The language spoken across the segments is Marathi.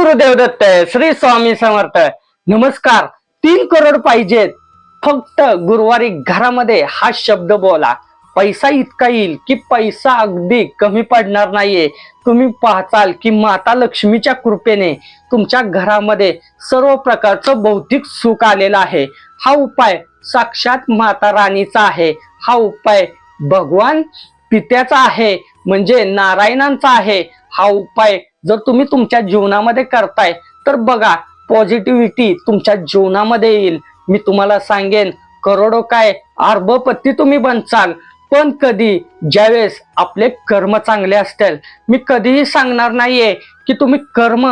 गुरुदेव दत्त श्री स्वामी समर्थ नमस्कार तीन करोड पाहिजेत. फक्त गुरुवारी घरामध्ये हा शब्द बोला. पैसा इतका येईल की पैसा अगदी कमी पडणार नाहीये. तुम्ही पाहताल की माता लक्ष्मीच्या कृपेने तुमच्या घरामध्ये सर्व प्रकारचं भौतिक सुख आलेलं आहे. हा उपाय साक्षात माता राणीचा आहे. हा उपाय भगवान पित्याचा आहे म्हणजे नारायणांचा आहे. हा उपाय जर तुम्ही तुमच्या जीवनामध्ये करताय तर बघा पॉझिटिव्हिटी तुमच्या जीवनामध्ये येईल. मी तुम्हाला सांगेन करोडो काय अर्भपती तुम्ही बनचाल पण कधी ज्यावेळेस आपले कर्म चांगले असतील. मी कधीही सांगणार नाहीये की तुम्ही कर्म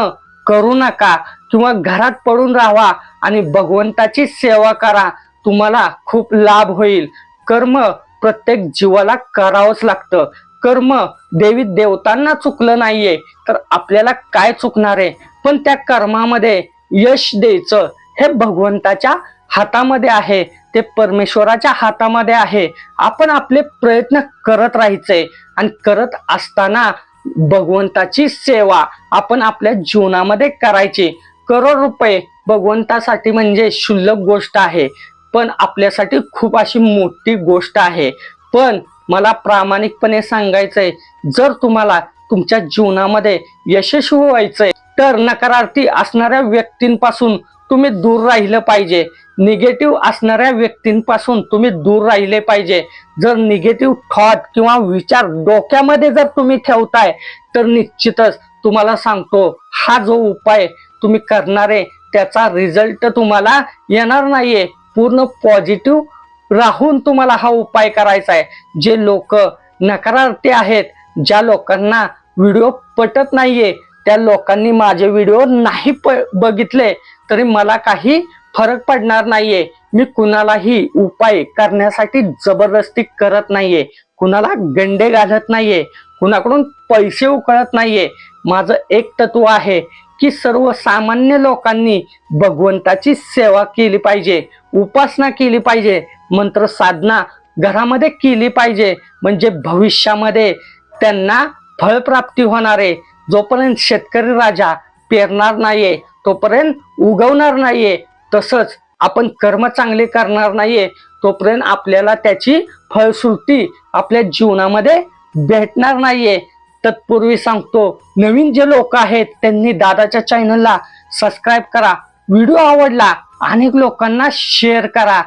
करू नका किंवा घरात पडून राहा आणि भगवंताची सेवा करा. तुम्हाला खूप लाभ होईल. कर्म प्रत्येक जीवाला करावंच लागतं. कर्म देवी देवतांना चुकलं नाहीये तर आपल्याला काय चुकणार आहे? पण त्या कर्मामध्ये यश द्यायचं हे भगवंताच्या हातामध्ये आहे. ते परमेश्वराच्या हातामध्ये आहे. आपण आपले प्रयत्न करत राहायचे आणि करत असताना भगवंताची सेवा आपण आपल्या जीवनामध्ये करायची. करोड रुपये भगवंतासाठी म्हणजे शुल्लक गोष्ट आहे. पण आपल्यासाठी खूप अशी मोठी गोष्ट आहे. पण मला प्रामाणिकपणे सांगायचंय जर तुम्हाला तुमच्या जीवनामध्ये यशस्वी व्हायचंय तर नकारार्थी असणाऱ्या व्यक्तींपासून तुम्ही दूर राहिलं पाहिजे. निगेटिव्ह असणाऱ्या व्यक्तींपासून तुम्ही दूर राहिले पाहिजे. जर निगेटिव्ह थॉट किंवा विचार डोक्यामध्ये जर तुम्ही ठेवताय तर निश्चितच तुम्हाला सांगतो हा जो उपाय तुम्ही करणारे त्याचा रिझल्ट तुम्हाला येणार नाहीये. पूर्ण पॉझिटिव्ह राहून तुम्हाला हा उपाय करायचा आहे. जे लोक नकारार्थी आहेत ज्या लोकांना व्हिडिओ पटत नाहीये त्या लोकांनी माझे व्हिडिओ नाही प- बघितले तरी मला काही फरक पडणार नाहीये. मी कुणालाही उपाय करण्यासाठी जबरदस्ती करत नाहीये. कुणाला गंडे घालत नाहीये. कुणाकडून पैसे उकळत नाहीये. माझं एक तत्व आहे की सर्वसामान्य लोकांनी भगवंताची सेवा केली पाहिजे उपासना केली पाहिजे. मंत्र साधना घरामध्ये केली पाहिजे. म्हणजे भविष्यामध्ये त्यांना फळप्राप्ती होणार आहे. जोपर्यंत शेतकरी राजा पेरणार नाहीये तोपर्यंत उगवणार नाहीये तसंच आपण कर्म चांगले करणार नाहीये तोपर्यंत आपल्याला त्याची फळश्रुती आपल्या जीवनामध्ये भेटणार नाहीये. तत्पूर्वी सांगतो नवीन जे लोक आहेत त्यांनी दादाच्या चॅनलला सबस्क्राईब करा व्हिडिओ आवडला अनेक लोकांना शेअर करा.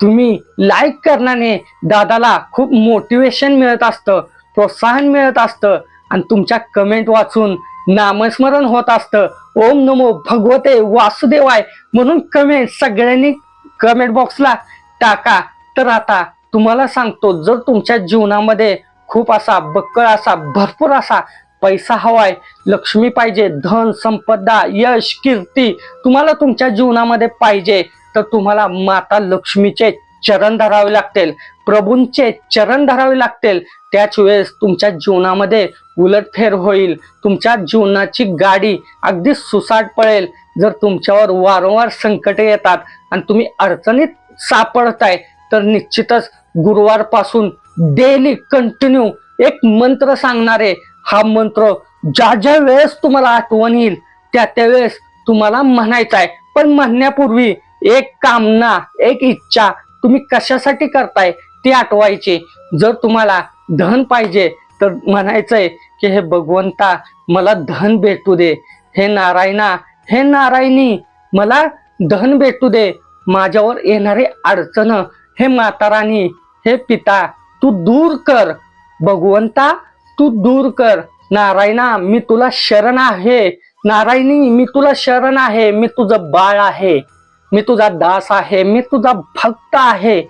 तुम्ही लाईक करण्याने दादाला खूप मोटिवेशन मिळत असतं प्रोत्साहन मिळत असतं आणि तुमच्या कमेंट वाचून नामस्मरण होत असतं. ओम नमो भगवते वासुदेवाय म्हणून कमेंट सगळ्यांनी कमेंट बॉक्सला टाका. तर आता तुम्हाला सांगतो जर तुमच्या जीवनामध्ये खूप असा बक्कळ असा भरपूर असा पैसा हवाय लक्ष्मी पाहिजे धन संपदा यश कीर्ती तुम्हाला तुमच्या जीवनामध्ये पाहिजे. तर तुम्हाला माता लक्ष्मीचे चरण धरावे लागतील प्रभूंचे चरण धरावे लागतील. त्याच वेळेस तुमच्या जीवनामध्ये उलटफेर होईल तुमच्या जीवनाची गाडी अगदी सुसाट पळेल. जर तुमच्यावर वारंवार संकटे येतात आणि तुम्ही अडचणीत सापडताय तर निश्चितच गुरुवारपासून डेली कंटिन्यू एक मंत्र सांगणारे हा मंत्र ज्या ज्या वेळेस तुम्हाला आठवण येईल त्या त्या वेळेस तुम्हाला म्हणायचं आहे पण म्हणण्यापूर्वी एक कामना एक इच्छा तुम्ही कशासाठी करताय ती आठवायची. जर तुम्हाला धन पाहिजे तर म्हणायचंय की हे भगवंता मला धन भेटू दे. हे नारायणा हे नारायणी मला धन भेटू दे. माझ्यावर येणारे अडचण हे माताराणी हे पिता तू दूर कर. भगवंता तू दूर कर. नारायणा मी तुला शरण आहे. नारायणी मी तुला शरण आहे. मी तुझं बाळ आहे. मी तुझा दास आहे मी तुझा भक्त आहे.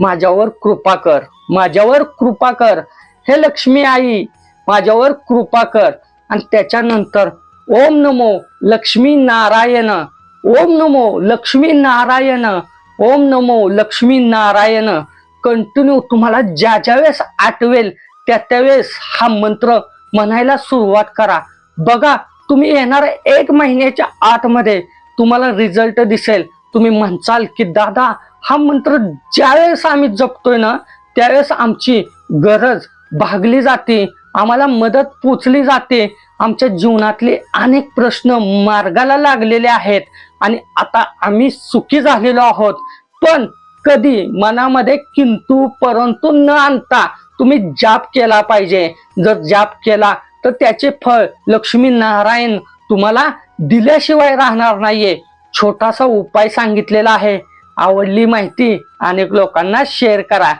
माझ्यावर कृपा कर माझ्यावर कृपा कर. हे लक्ष्मी आई माझ्यावर कृपा कर. आणि त्याच्यानंतर ओम नमो लक्ष्मी नारायण ओम नमो लक्ष्मी नारायण ओम नमो लक्ष्मी नारायण. कंटिन्यू तुम्हाला ज्या ज्या वेळेस आठवेल त्या त्यावेळेस हा मंत्र म्हणायला सुरुवात करा. बघा तुम्ही येणार एक महिन्याच्या आतमध्ये तुम्हाला रिझल्ट दिसेल. तुम्ही म्हणचाल की दादा हा मंत्र ज्यावेळेस आम्ही जपतोय ना त्यावेळेस आमची गरज भागली जाते आम्हाला मदत पोचली जाते आमच्या जीवनातले अनेक प्रश्न मार्गाला लागलेले आहेत आणि आता आम्ही सुखी झालेलो आहोत. पण कधी मनामध्ये किंतु परंतु न आणता तुम्ही जाप केला पाहिजे. जर जाप केला तर त्याचे फळ लक्ष्मी नारायण तुम्हाला दिल्याशिवाय राहणार नाहीये. छोटासा उपाय सांगितलेला आहे. आवडली माहिती अनेक लोकांना शेअर करा.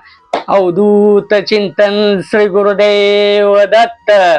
अवधूत चिंतन श्री गुरुदेव दत्त.